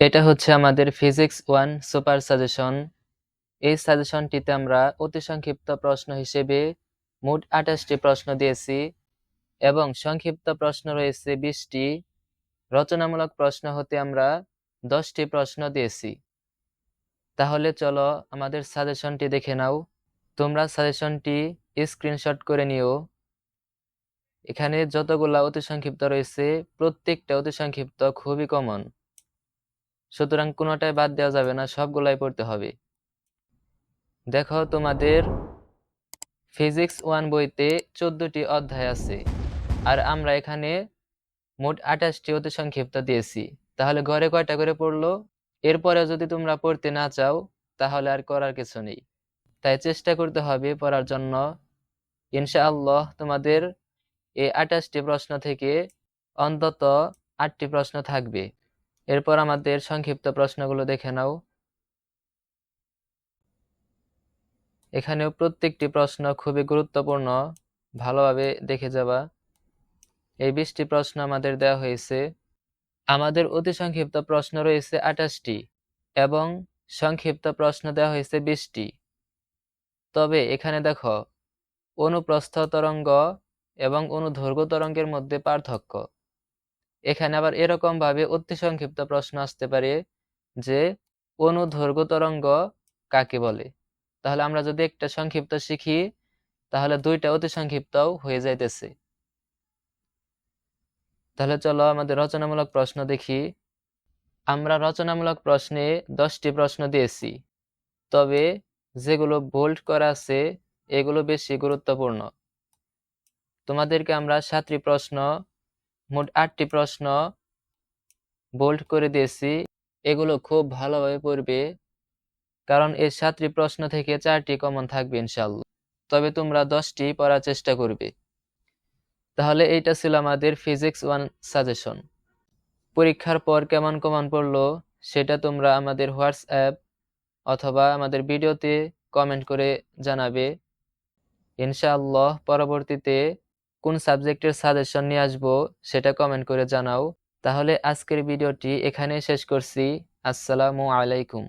এটা হচ্ছে আমাদের ফিজিক্স ওয়ান সুপার সাজেশন এই সাজেশনটিতে আমরা অতি সংক্ষিপ্ত প্রশ্ন হিসেবে মোট আঠাশটি প্রশ্ন দিয়েছি এবং সংক্ষিপ্ত প্রশ্ন রয়েছে বিশটি। রচনামূলক প্রশ্ন হতে আমরা দশটি প্রশ্ন দিয়েছি। তাহলে চলো আমাদের সাজেশনটি দেখে নাও। তোমরা সাজেশনটি স্ক্রিনশট করে নিও। এখানে যতগুলা অতি সংক্ষিপ্ত রয়েছে, প্রত্যেকটা অতি সংক্ষিপ্ত খুবই কমন সুতরাং কোনোটাই বাদ দেওয়া যাবে না, সবগুলাই পড়তে হবে। দেখো তোমাদের ফিজিক্স ওয়ান বইতে চোদ্দটি অধ্যায় আছে, আর আমরা এখানে মোট আঠাশটি অতি সংক্ষিপ্ত দিয়েছি। তাহলে ঘরে কয়টা করে পড়ল? এরপরে যদি তোমরা পড়তে না চাও, তাহলে আর করার কিছু নেই। তাই চেষ্টা করতে হবে পড়ার জন্য। ইনশাআল্লাহ তোমাদের এই আঠাশটি প্রশ্ন থেকে অন্তত আটটি প্রশ্ন থাকবে। এরপর আমাদের সংক্ষিপ্ত প্রশ্নগুলো দেখে নাও। এখানেও প্রত্যেকটি প্রশ্ন খুবই গুরুত্বপূর্ণ, ভালোভাবে দেখে যাবা। এই বিশটি প্রশ্ন আমাদের দেওয়া হয়েছে। আমাদের অতি সংক্ষিপ্ত প্রশ্ন রয়েছে আঠাশটি এবং সংক্ষিপ্ত প্রশ্ন দেওয়া হয়েছে বিশটি। তবে এখানে দেখো, অনুপ্রস্থ তরঙ্গ এবং অনুদৈর্ঘ্য তরঙ্গের মধ্যে পার্থক্য। এখানে আবার এরকম ভাবে অতি সংক্ষিপ্ত প্রশ্ন আসতে পারে যে অনুদৈর্ঘ্য তরঙ্গ কাকে বলে? তাহলে আমরা যদি একটা সংক্ষিপ্ত শিখি, তাহলে দুইটা অতি সংক্ষিপ্তও হয়ে যাইতেছে। তাহলে চলো আমাদের রচনামূলক প্রশ্ন দেখি। আমরা রচনামূলক প্রশ্নে দশটি প্রশ্ন দিয়েছি। তবে যেগুলো বোল্ড করা আছে, এগুলো বেশি গুরুত্বপূর্ণ। তোমাদেরকে আমরা সাতটি প্রশ্ন মোট আটটি প্রশ্ন বোল্ড করে দিয়েছি। এগুলো খুব ভালোভাবে পড়বে, কারণ এই সাতটি প্রশ্ন থেকে চারটি কমন থাকবে ইনশাল্লাহ তবে তোমরা দশটি পড়ার চেষ্টা করবে। তাহলে এইটা ছিল আমাদের ফিজিক্স ওয়ান সাজেশন পরীক্ষার পর কেমন কমন পড়ল, সেটা তোমরা আমাদের হোয়াটসঅ্যাপ অথবা আমাদের ভিডিওতে কমেন্ট করে জানাবে। ইনশাআল্লাহ পরবর্তীতে কোন সাবজেক্টের সাজেশন নিয়ে আসব সেটা কমেন্ট করে জানাও। তাহলে আজকের ভিডিওটি এখানে শেষ করছি। আসসালামু আলাইকুম।